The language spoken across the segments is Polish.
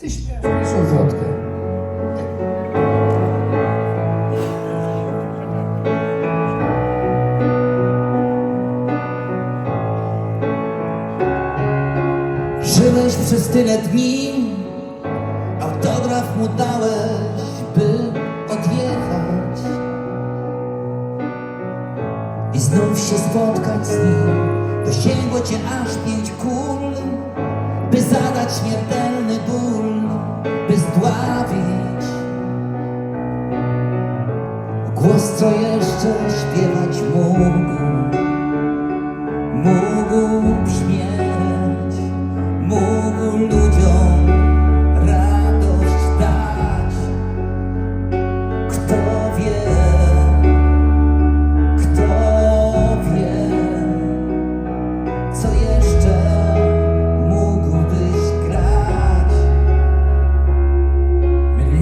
Ty śpiewasz o wodkę. Żyłeś przez tyle dni, autograf mu dałeś, by odjechać i znów się spotkać z nim. Dosięgło cię aż pięć kul, by zadać śmiertelny ból, by zdławić. Głos, co jeszcze śpiewać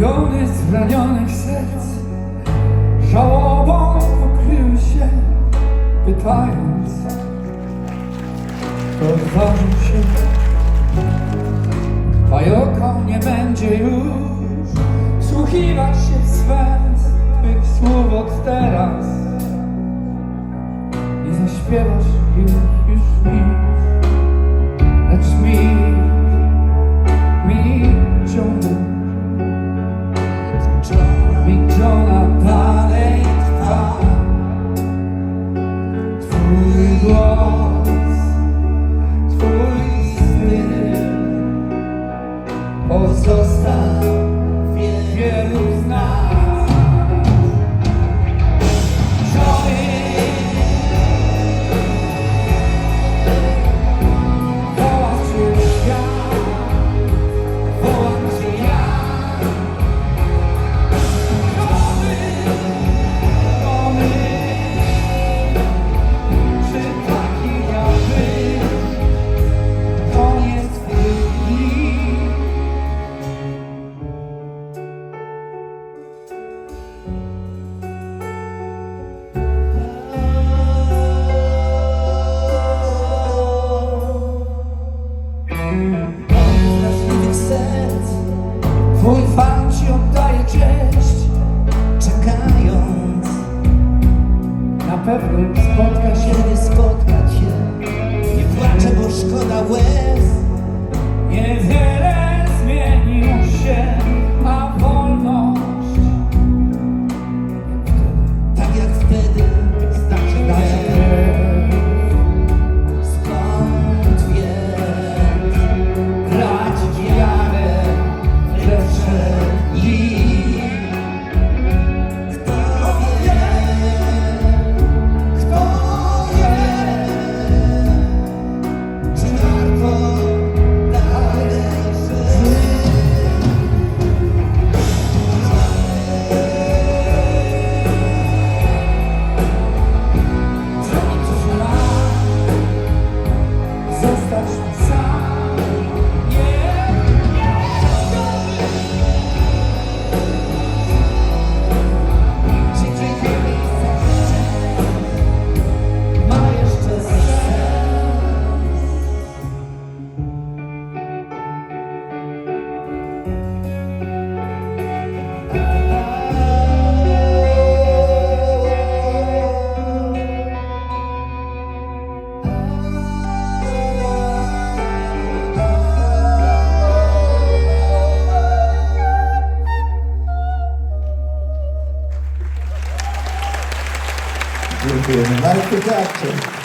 Miliony zranionych serc żałobą pokryły się, pytając, kto odważył się. Bajoką nie będzie już słuchiwać się w swe twych słów od teraz. Nie zaśpiewasz ich już mi, Wrażliwych serc Twój fan ci oddaje cześć czekając, Na pewno spotka You're doing a lot production.